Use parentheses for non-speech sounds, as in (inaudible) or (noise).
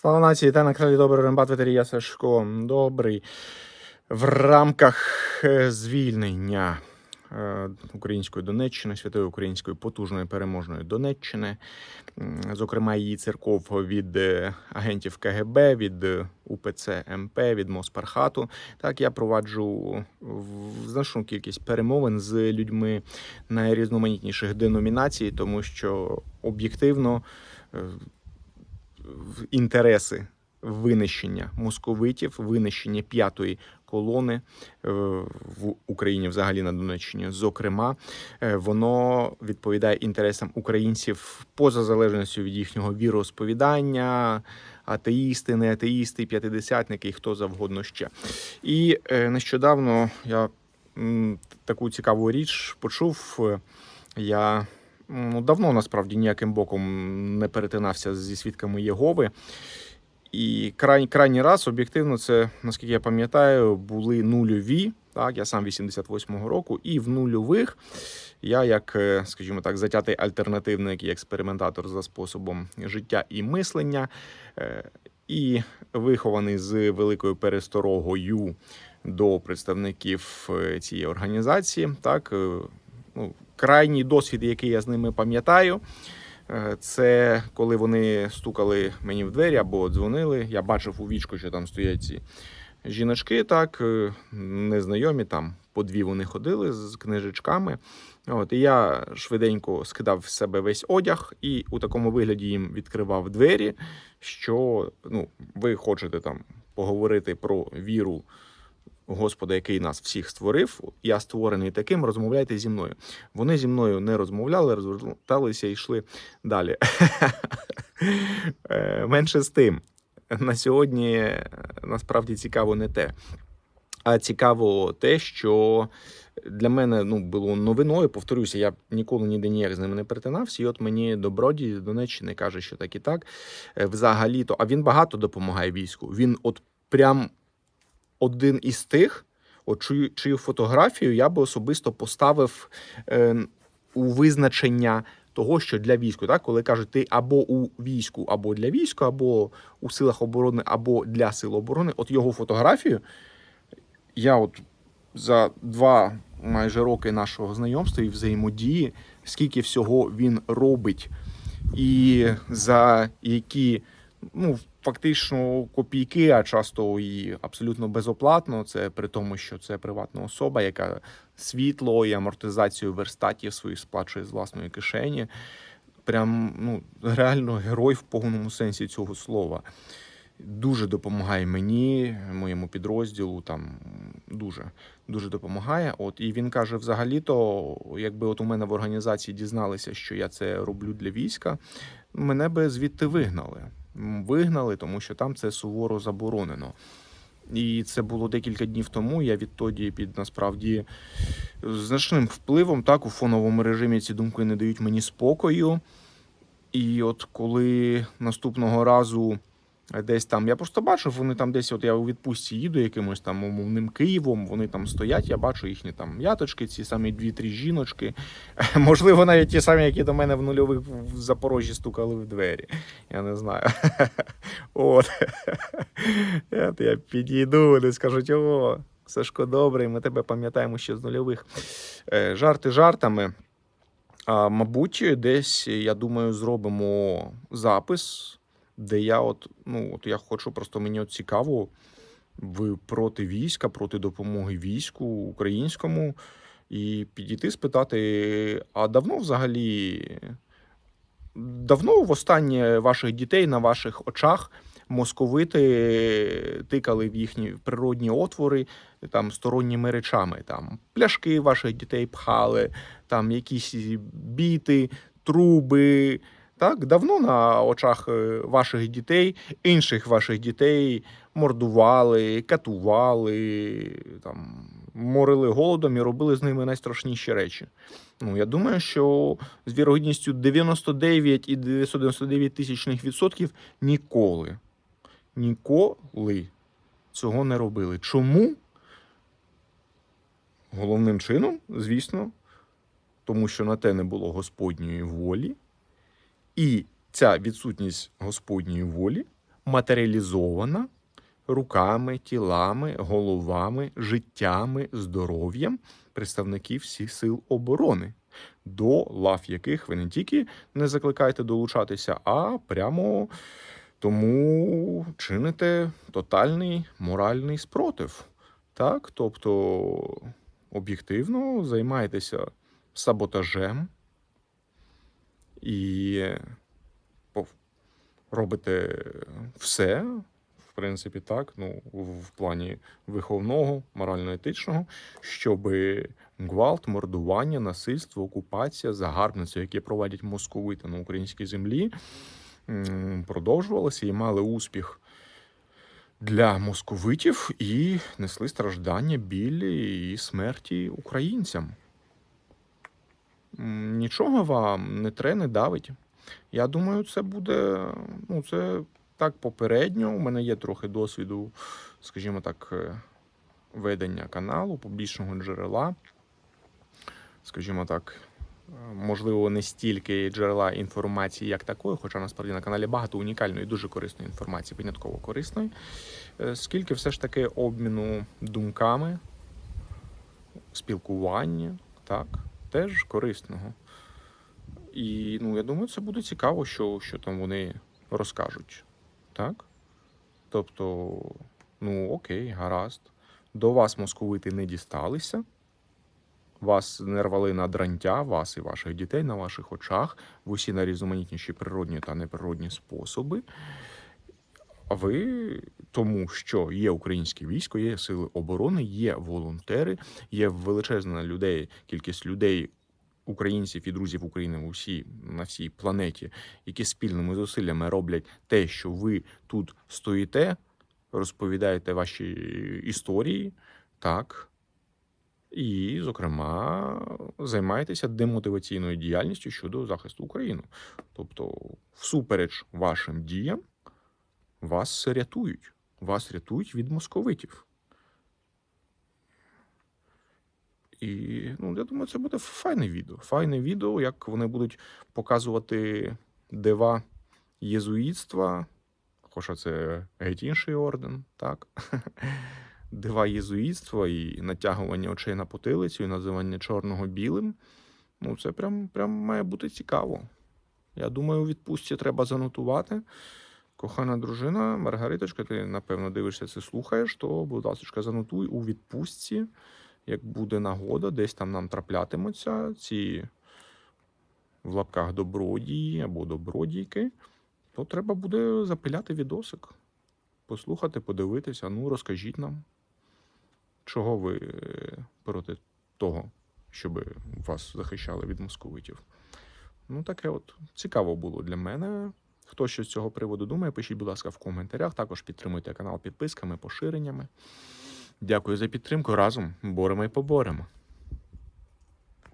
Слава нації та на кралі добрий рембат ветерія Сашко. Добрий. В рамках е, звільнення е, української Донеччини, святої української потужної переможної Донеччини, зокрема її церков від е, агентів КГБ, від УПЦ МП, від Моспархату. Так я проваджу значну кількість перемовин з людьми найрізноманітніших деномінацій, тому що об'єктивно. В інтереси винищення московитів, винищення п'ятої колони е, в Україні, взагалі на Донеччині. Зокрема, е, воно відповідає інтересам українців поза залежністю від їхнього віросповідання, атеїсти, не атеїсти, п'ятидесятники і хто завгодно ще. І е, нещодавно я таку цікаву річ почув. Я ну, давно насправді ніяким боком не перетинався зі свідками Єгови. І край, крайній раз, об'єктивно, це, наскільки я пам'ятаю, були нульові. Так, я сам 88-го року, і в нульових я, як, е, скажімо так, затятий альтернативник і експериментатор за способом життя і мислення, е, і вихований з великою пересторогою до представників е, цієї організації. Так, ну, крайній досвід, який я з ними пам'ятаю, е, це коли вони стукали мені в двері або дзвонили. Я бачив у вічку, що там стоять ці жіночки, так е, незнайомі, там по дві вони ходили з книжечками. От, і я швиденько скидав з себе весь одяг і у такому вигляді їм відкривав двері, що ну, ви хочете там поговорити про віру Господа, який нас всіх створив. Я створений таким, розмовляйте зі мною. Вони зі мною не розмовляли, розверталися і йшли далі. Е, Менше з тим. На сьогодні е, насправді цікаво не те. А цікаво те, що для мене ну, було новиною. Повторюся, я ніколи ніде ніяк з ними не перетинався. І от мені добродій з Донеччини каже, що так і так. Е, Взагалі-то, а він багато допомагає війську. Він от прям один із тих, от чию, чию фотографію я би особисто поставив е, у визначення того, що для війську, так, коли кажуть, ти або у війську, або для війська, або у силах оборони, або для сил оборони, от його фотографію я от за два майже роки нашого знайомства і взаємодії, скільки всього він робить, і за які ну, фактично копійки, а часто і абсолютно безоплатно. Це при тому, що це приватна особа, яка світло і амортизацію верстатів своїх сплачує з власної кишені. Прям ну, реально герой в повному сенсі цього слова. Дуже допомагає мені, моєму підрозділу. Там дуже дуже допомагає. От і він каже: взагалі-то, якби от у мене в організації дізналися, що я це роблю для війська, мене би звідти вигнали. Вигнали, тому що там це суворо заборонено. І це було декілька днів тому. Я відтоді під насправді значним впливом, так, у фоновому режимі ці думки не дають мені спокою. І от коли наступного разу десь там, я просто бачив, вони там десь, от я у відпустці їду якимось там умовним Києвом, вони там стоять, я бачу їхні там яточки, ці самі дві-три жіночки. (laughs) Можливо, навіть ті самі, які до мене в нульових в Запорожжі стукали в двері. Я не знаю. (laughs) (laughs) От. Я, підійду, вони скажуть, о, Сашко добрий, ми тебе пам'ятаємо ще з нульових. Е, Жарти жартами. А, мабуть, десь, я думаю, зробимо запис, де я от, ну, от я хочу, просто мені от цікаво, ви проти війська, проти допомоги війську українському, і підійти спитати, а давно взагалі, давно востаннє ваших дітей на ваших очах московити тикали в їхні природні отвори там сторонніми речами, там пляшки ваших дітей пхали, там якісь біти, труби. Так, давно на очах е, ваших дітей, інших ваших дітей мордували, катували, там, морили голодом і робили з ними найстрашніші речі. Ну, я думаю, що з вірогідністю 99 і 999 тисячних відсотків ніколи, ніколи цього не робили. Чому? Головним чином, звісно, тому що на те не було Господньої волі. І ця відсутність Господньої волі матеріалізована руками, тілами, головами, життями, здоров'ям представників всіх сил оборони, до лав яких ви не тільки не закликаєте долучатися, а прямо тому чините тотальний моральний спротив. Так, тобто об'єктивно займаєтеся саботажем і робите все, в принципі, так, ну, в плані виховного, морально-етичного, щоб гвалт, мордування, насильство, окупація, загарбництво, яке проводять московити на українській землі, продовжувалися і мали успіх для московитів і несли страждання, біль і смерті українцям. Нічого вам не тре, не давить. Я думаю, це буде. Ну, це так попередньо. У мене є трохи досвіду, скажімо так, е, ведення каналу, публічного джерела. Скажімо так, е, можливо, не стільки джерела інформації, як такої, хоча насправді на каналі багато унікальної, дуже корисної інформації, винятково корисної, е, скільки все ж таки обміну думками, спілкування, так, теж корисного. І ну, я думаю, це буде цікаво, що, що там вони розкажуть. Так? Тобто, ну окей, гаразд. До вас московити не дісталися. Вас не рвали на дрантя, вас і ваших дітей на ваших очах, в усі найрізноманітніші природні та неприродні способи. А ви тому, що є українське військо, є сили оборони, є волонтери, є величезна людей, кількість людей, українців і друзів України в усій, на всій планеті, які спільними зусиллями роблять те, що ви тут стоїте, розповідаєте ваші історії, так. І, зокрема, займаєтеся демотиваційною діяльністю щодо захисту України. Тобто, всупереч вашим діям, вас рятують. Вас рятують від московитів. І ну, я думаю, це буде файне відео. Файне відео, як вони будуть показувати дива єзуїтства, хоча це геть інший орден, так? (laughs) Дива єзуїтства і натягування очей на потилицю, і називання чорного білим. Ну, це прям, прям має бути цікаво. Я думаю, у відпустці треба занотувати. Кохана дружина, Маргариточка, ти напевно дивишся це, слухаєш, то, будь ласка, занотуй у відпустці, як буде нагода, десь там нам траплятимуться ці в лапках добродії або добродійки, то треба буде запиляти відосик. Послухати, подивитися. Ну, розкажіть нам, чого ви е, проти того, щоб вас захищали від московитів. Ну, таке от цікаво було для мене. Хто що з цього приводу думає, пишіть, будь ласка, в коментарях. Також підтримуйте канал підписками, поширеннями. Дякую за підтримку. Разом боремо і поборемо.